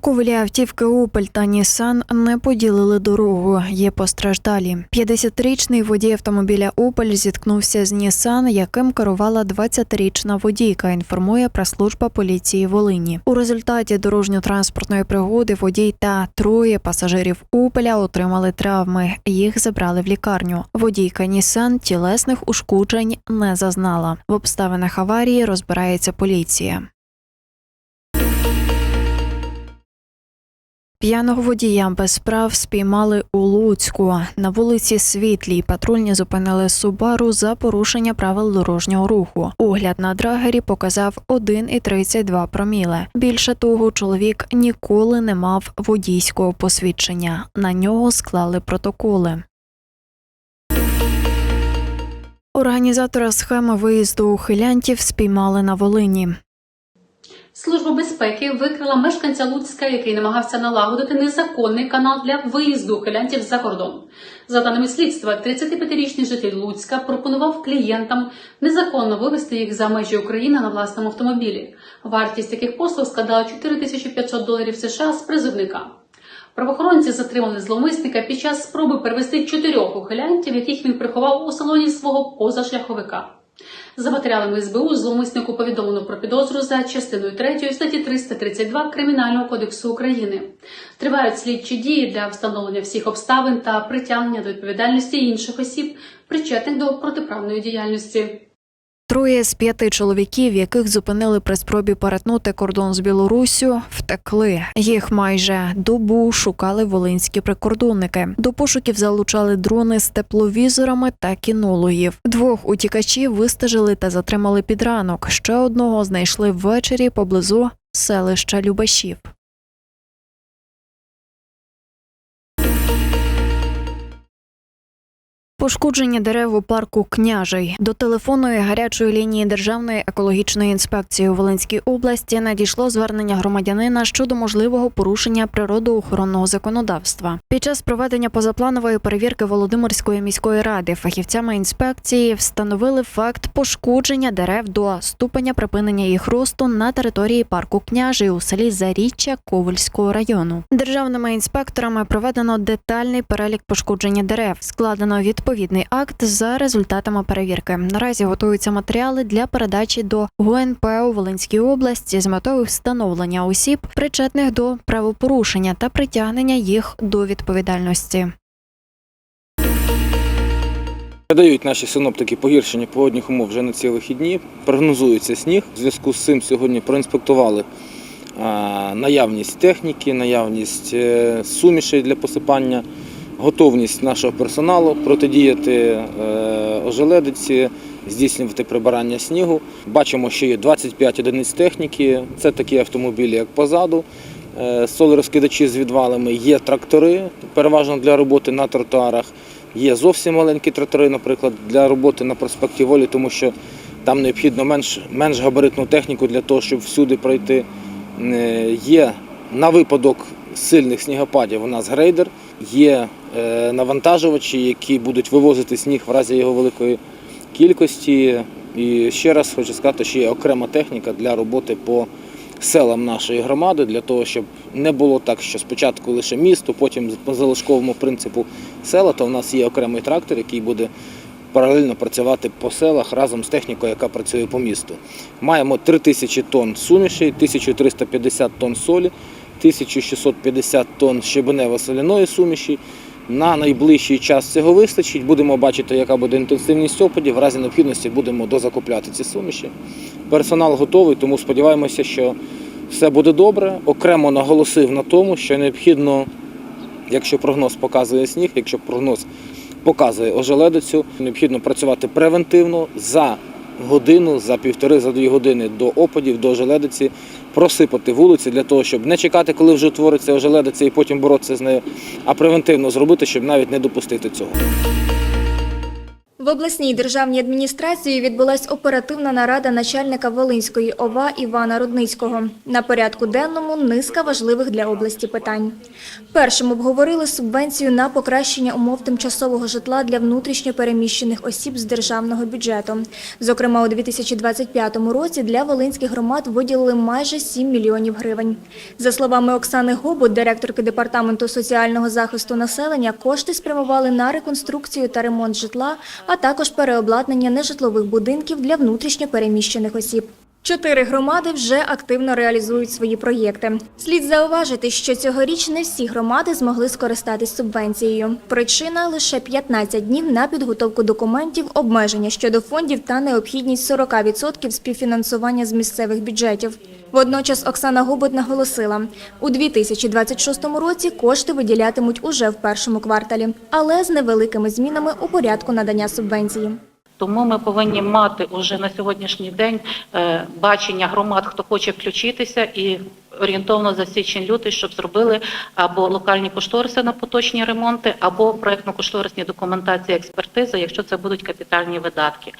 Ковелі автівки Опель та Нісан не поділили дорогу. Є постраждалі. 50-річний водій автомобіля Опель зіткнувся з Нісан, яким керувала 20-річна водійка. Інформує прес-служба поліції Волині. У результаті дорожньо-транспортної пригоди водій та троє пасажирів Опеля отримали травми. Їх забрали в лікарню. Водійка Нісан тілесних ушкоджень не зазнала. В обставинах аварії розбирається поліція. П'яного водія без справ спіймали у Луцьку. На вулиці Світлій патрульні зупинили Субару за порушення правил дорожнього руху. Огляд на драгері показав 1,32 проміле. Більше того, чоловік ніколи не мав водійського посвідчення. На нього склали протоколи. Організатора схеми виїзду ухилянтів спіймали на Волині. Служба безпеки викрила мешканця Луцька, який намагався налагодити незаконний канал для виїзду ухилянтів за кордон. За даними слідства, 35-річний житель Луцька пропонував клієнтам незаконно вивезти їх за межі України на власному автомобілі. Вартість таких послуг складала 4500 доларів США з призовника. Правоохоронці затримали зловмисника під час спроби перевести чотирьох ухилянтів, яких він приховав у салоні свого позашляховика. За матеріалами СБУ зловмиснику повідомлено про підозру за частиною 3 статті 332 Кримінального кодексу України. Тривають слідчі дії для встановлення всіх обставин та притягнення до відповідальності інших осіб, причетних до протиправної діяльності. Троє з п'яти чоловіків, яких зупинили при спробі перетнути кордон з Білоруссю, втекли. Їх майже добу шукали волинські прикордонники. До пошуків залучали дрони з тепловізорами та кінологів. Двох утікачів вистежили та затримали під ранок. Ще одного знайшли ввечері поблизу селища Любашів. Пошкодження дерев у парку Княжий до телефонної гарячої лінії Державної екологічної інспекції у Волинській області надійшло звернення громадянина щодо можливого порушення природоохоронного законодавства. Під час проведення позапланової перевірки Володимирської міської ради фахівцями інспекції встановили факт пошкодження дерев до ступеня припинення їх росту на території парку Княжий у селі Заріччя Ковальського району. Державними інспекторами проведено детальний перелік пошкодження дерев, складено відповідний акт за результатами перевірки. Наразі готуються матеріали для передачі до ГУНП у Волинській області з метою встановлення осіб, причетних до правопорушення та притягнення їх до відповідальності. Передають наші синоптики погіршення погодних умов вже на ці вихідні. Прогнозується сніг. В зв'язку з цим сьогодні проінспектували наявність техніки, наявність е, сумішей для посипання, готовність нашого персоналу протидіяти е, ожеледиці, здійснювати прибирання снігу. Бачимо, що є 25 одиниць техніки. Це такі автомобілі, як позаду. е, Солерозкидачі з відвалами, є трактори, переважно для роботи на тротуарах. Є зовсім маленькі трактори, наприклад, для роботи на проспекті Волі, тому що там необхідно менш, менш габаритну техніку для того, щоб всюди пройти. Е, Є на випадок сильних снігопадів у нас грейдер, є е, навантажувачі, які будуть вивозити сніг в разі його великої кількості. І ще раз хочу сказати, що є окрема техніка для роботи по селам нашої громади, для того, щоб не було так, що спочатку лише місто, потім по залишковому принципу села, то в нас є окремий трактор, який буде паралельно працювати по селах разом з технікою, яка працює по місту. Маємо 3000 тонн сумішей, 1350 тонн солі, 1650 тонн щебенево-соляної суміші. На найближчий час цього вистачить. Будемо бачити, яка буде інтенсивність опадів. В разі необхідності будемо дозакупляти ці суміші. Персонал готовий, тому сподіваємося, що все буде добре. Окремо наголосив на тому, що необхідно, якщо прогноз показує сніг, якщо прогноз показує ожеледицю, необхідно працювати превентивно за годину, за півтори, за дві години до опадів, до ожеледиці, просипати вулиці для того, щоб не чекати, коли вже утвориться ожеледиця і потім боротися з нею, а превентивно зробити, щоб навіть не допустити цього. В обласній державній адміністрації відбулась оперативна нарада начальника Волинської ОВА Івана Рудницького. На порядку денному низка важливих для області питань. Першим обговорили субвенцію на покращення умов тимчасового житла для внутрішньо переміщених осіб з державного бюджету. Зокрема, у 2025 році для волинських громад виділили майже 7 мільйонів гривень. За словами Оксани Гобут, директорки департаменту соціального захисту населення, кошти спрямували на реконструкцію та ремонт житла, а також переобладнання нежитлових будинків для внутрішньо переміщених осіб. Чотири громади вже активно реалізують свої проєкти. Слід зауважити, що цьогоріч не всі громади змогли скористатись субвенцією. Причина лише 15 днів на підготовку документів, обмеження щодо фондів та необхідність 40% співфінансування з місцевих бюджетів. Водночас Оксана Губот наголосила, у 2026 році кошти виділятимуть уже в першому кварталі, але з невеликими змінами у порядку надання субвенції. Тому ми повинні мати уже на сьогоднішній день е, бачення громад, хто хоче включитися, і орієнтовно за січень-лютий, щоб зробили або локальні кошториси на поточні ремонти, або проєктно-кошторисні документації експертизи, якщо це будуть капітальні видатки.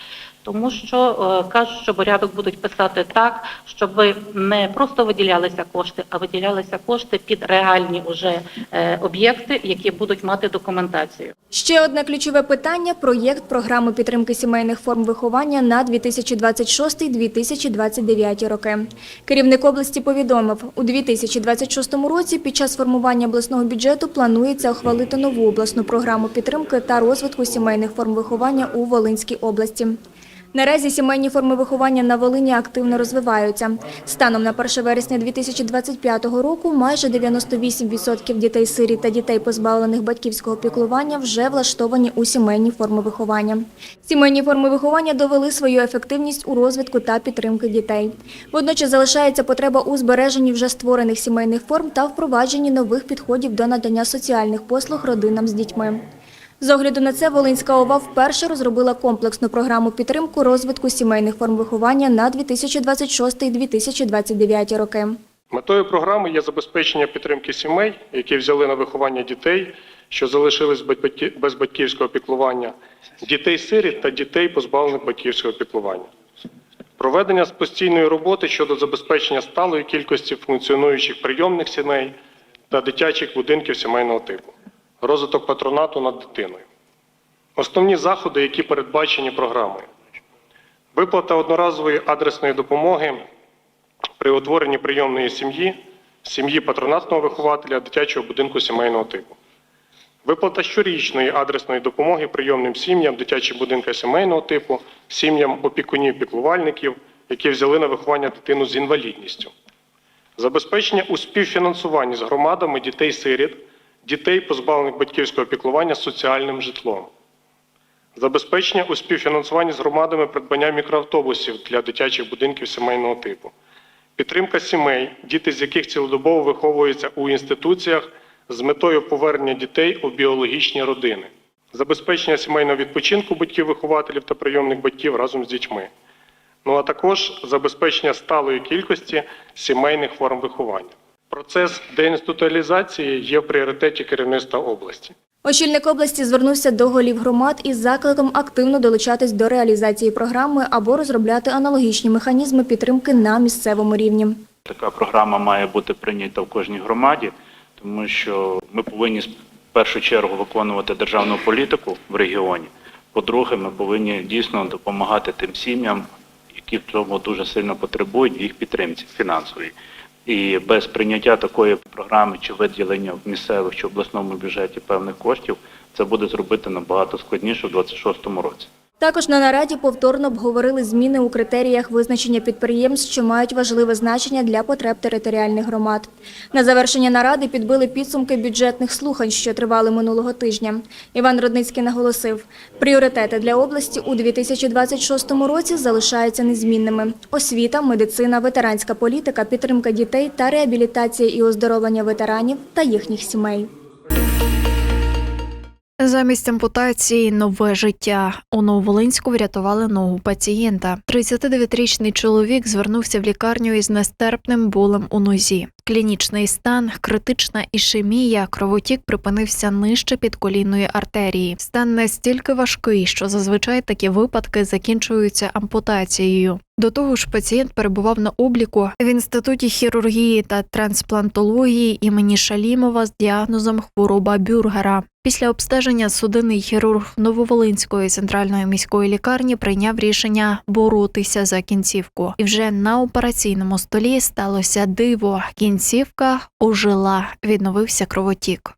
Тому що е, кажуть, що порядок будуть писати так, щоб не просто виділялися кошти, а виділялися кошти під реальні уже е, об'єкти, які будуть мати документацію. Ще одне ключове питання – проєкт програми підтримки сімейних форм виховання на 2026-2029 роки. Керівник області повідомив, у 2026 році під час формування обласного бюджету планується ухвалити нову обласну програму підтримки та розвитку сімейних форм виховання у Волинській області. Наразі сімейні форми виховання на Волині активно розвиваються. Станом на 1 вересня 2025 року майже 98% дітей-сиріт та дітей, позбавлених батьківського піклування, вже влаштовані у сімейні форми виховання. Сімейні форми виховання довели свою ефективність у розвитку та підтримки дітей. Водночас залишається потреба у збереженні вже створених сімейних форм та впровадженні нових підходів до надання соціальних послуг родинам з дітьми. З огляду на це Волинська ОВА вперше розробила комплексну програму підтримку розвитку сімейних форм виховання на 2026-2029 роки. Метою програми є забезпечення підтримки сімей, які взяли на виховання дітей, що залишились без батьківського піклування, дітей-сиріт та дітей, позбавлених батьківського піклування. Проведення з постійної роботи щодо забезпечення сталої кількості функціонуючих прийомних сімей та дитячих будинків сімейного типу. Розвиток патронату над дитиною. Основні заходи, які передбачені програмою. Виплата одноразової адресної допомоги при утворенні прийомної сім'ї, сім'ї патронатного вихователя дитячого будинку сімейного типу. Виплата щорічної адресної допомоги прийомним сім'ям дитячого будинку сімейного типу, сім'ям опікунів-піклувальників, які взяли на виховання дитину з інвалідністю. Забезпечення у співфінансуванні з громадами дітей-сиріт, дітей, позбавлених батьківського піклування соціальним житлом. Забезпечення у співфінансуванні з громадами придбання мікроавтобусів для дитячих будинків сімейного типу. Підтримка сімей, діти з яких цілодобово виховуються у інституціях з метою повернення дітей у біологічні родини. Забезпечення сімейного відпочинку батьків-вихователів та прийомних батьків разом з дітьми. Ну а також забезпечення сталої кількості сімейних форм виховання. Процес деінституалізації є в пріоритеті керівництва області. Очільник області звернувся до голів громад із закликом активно долучатись до реалізації програми або розробляти аналогічні механізми підтримки на місцевому рівні. Така програма має бути прийнята в кожній громаді, тому що ми повинні в першу чергу виконувати державну політику в регіоні. По-друге, ми повинні дійсно допомагати тим сім'ям, які в цьому дуже сильно потребують їх підтримці фінансовій. І без прийняття такої програми чи виділення в місцевих чи обласному бюджеті певних коштів це буде зробити набагато складніше в 2026 році. Також на нараді повторно обговорили зміни у критеріях визначення підприємств, що мають важливе значення для потреб територіальних громад. На завершення наради підбили підсумки бюджетних слухань, що тривали минулого тижня. Іван Родницький наголосив, пріоритети для області у 2026 році залишаються незмінними: освіта, медицина, ветеранська політика, підтримка дітей та реабілітація і оздоровлення ветеранів та їхніх сімей. Замість ампутації нове життя. У Нововолинську врятували ногу пацієнта. 39-річний чоловік звернувся в лікарню із нестерпним болем у нозі. Клінічний стан, критична ішемія, кровотік припинився нижче підколінної артерії. Стан настільки важкий, що зазвичай такі випадки закінчуються ампутацією. До того ж, пацієнт перебував на обліку в інституті хірургії та трансплантології імені Шалімова з діагнозом хвороба бюргера. Після обстеження судинний хірург Нововолинської центральної міської лікарні прийняв рішення боротися за кінцівку. І вже на операційному столі сталося диво. Кінцівка ожила, відновився кровотік.